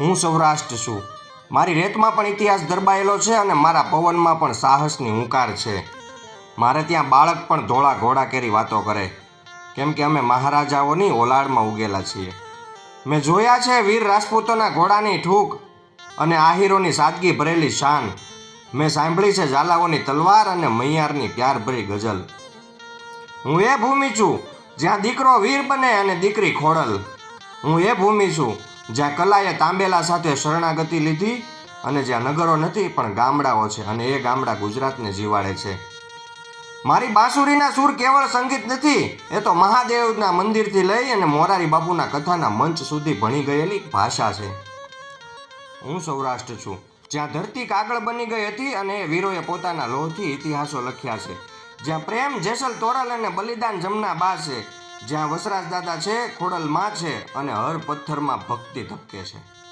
હું સૌરાષ્ટ્ર છું. મારી રેતમાં પણ ઇતિહાસ દરબાયેલો છે અને મારા પવનમાં પણ સાહસની હુંકાર છે. મારે ત્યાં બાળક પણ ધોળા ઘોડા કેરી વાતો કરે. કેમ કે અમે મહારાજાઓની ઓલાડમાં ઉગેલા છીએ. મેં જોયા છે વીર રાજપૂતોના ઘોડાની ઠૂક અને આહીરોની સાદગી ભરેલી શાન. મેં સાંભળી છે ઝાલાઓની તલવાર અને મૈયારની પ્યારભરી ગઝલ. હું એ ભૂમિ છું જ્યાં દીકરો વીર બને અને દીકરી ખોડલ. હું એ ભૂમિ છું જ્યાં કલાએ તાંબેલા સાથે શરણાગતિ લીધી અને જ્યાં નગરો નથી, પણ ગામડાઓ છે અને એ ગામડા ગુજરાતને જીવાડે છે. મારી બાંસુરીના સૂર કેવળ સંગીત નથી, એ તો મહાદેવના મંદિરથી લઈ અને મોરારી બાપુના કથાના મંચ સુધી ભણી ગયેલી ભાષા છે. હું સૌરાષ્ટ્ર છું. જ્યાં ધરતી કાગળ બની ગઈ હતી અને એ વીરોએ પોતાના લોહથી ઇતિહાસો લખ્યા છે. જ્યાં પ્રેમ, જેસલ, તોરલ અને બલિદાન જમના બા છે જ્યાં વસરાજ દાદા છે ખોડલ માં છે અને હર પથ્થરમાં ભક્તિ ધબકે છે.